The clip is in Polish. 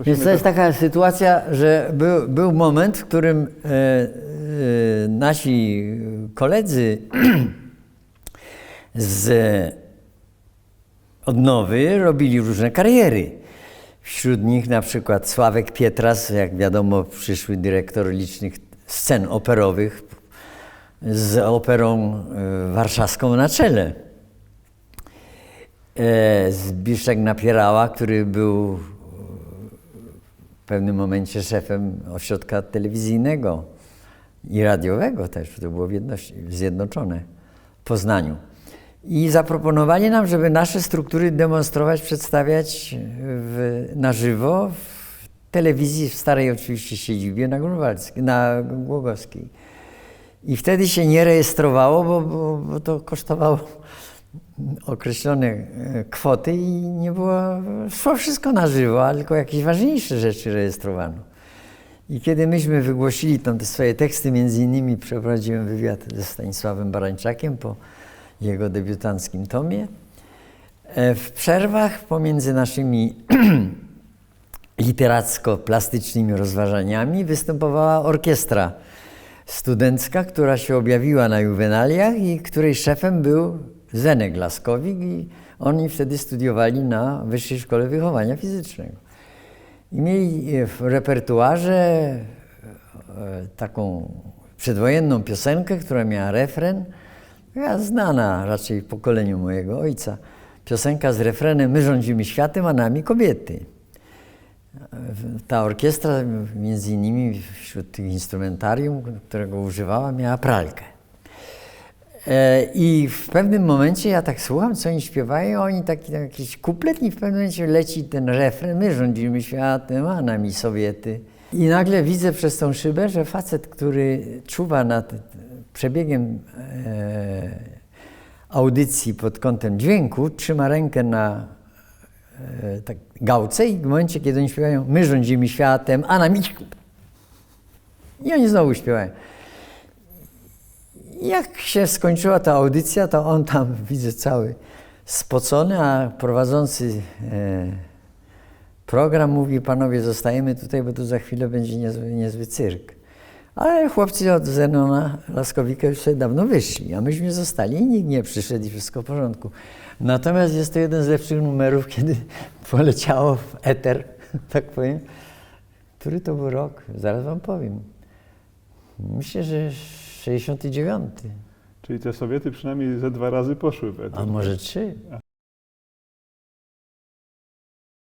Więc to jest taka sytuacja, że był, był moment, w którym e, e, nasi koledzy z odnowy robili różne kariery. Wśród nich na przykład Sławek Pietras, jak wiadomo, przyszły dyrektor licznych scen operowych z operą e, warszawską na czele. E, Zbiszek Napierała, który był w pewnym momencie szefem ośrodka telewizyjnego i radiowego też, to było zjednoczone w Poznaniu. I zaproponowali nam, żeby nasze struktury demonstrować, przedstawiać w, na żywo w telewizji, w starej oczywiście siedzibie na, na Głogowskiej. I wtedy się nie rejestrowało, bo, bo, bo to kosztowało określone e, kwoty i nie było, szło wszystko na żywo, a tylko jakieś ważniejsze rzeczy rejestrowano. I kiedy myśmy wygłosili tam te swoje teksty, między innymi przeprowadziłem wywiad ze Stanisławem Barańczakiem po jego debiutanckim tomie. E, W przerwach pomiędzy naszymi literacko-plastycznymi rozważaniami występowała orkiestra studencka, która się objawiła na juwenaliach i której szefem był Zenek Laskowik i oni wtedy studiowali na Wyższej Szkole Wychowania Fizycznego. I mieli w repertuarze e, taką przedwojenną piosenkę, która miała refren, ja znana raczej pokoleniu mojego ojca. Piosenka z refrenem My rządzimy światem, a nami kobiety. Ta orkiestra, między innymi wśród tych instrumentarium, którego używała, miała pralkę. E, I w pewnym momencie ja tak słucham, co oni śpiewają, oni taki tam jakiś kuplet i w pewnym momencie leci ten refren, my rządzimy światem, a nami Sowiety. I nagle widzę przez tą szybę, że facet, który czuwa nad przebiegiem e, audycji pod kątem dźwięku, trzyma rękę na e, tak, gałce i w momencie, kiedy oni śpiewają, my rządzimy światem, a nami... I oni znowu śpiewają. Jak się skończyła ta audycja, to on tam, widzę, cały spocony, a prowadzący e, program mówi, panowie, zostajemy tutaj, bo tu za chwilę będzie niezły, niezły cyrk. Ale chłopcy od Zenona Laskowika już sobie dawno wyszli, a myśmy zostali i nikt nie przyszedł i wszystko w porządku. Natomiast jest to jeden z lepszych numerów, kiedy poleciało w eter, tak powiem. Który to był rok? Zaraz wam powiem. Myślę, że 69. Czyli te Sowiety przynajmniej ze dwa razy poszły w eter. A może trzy?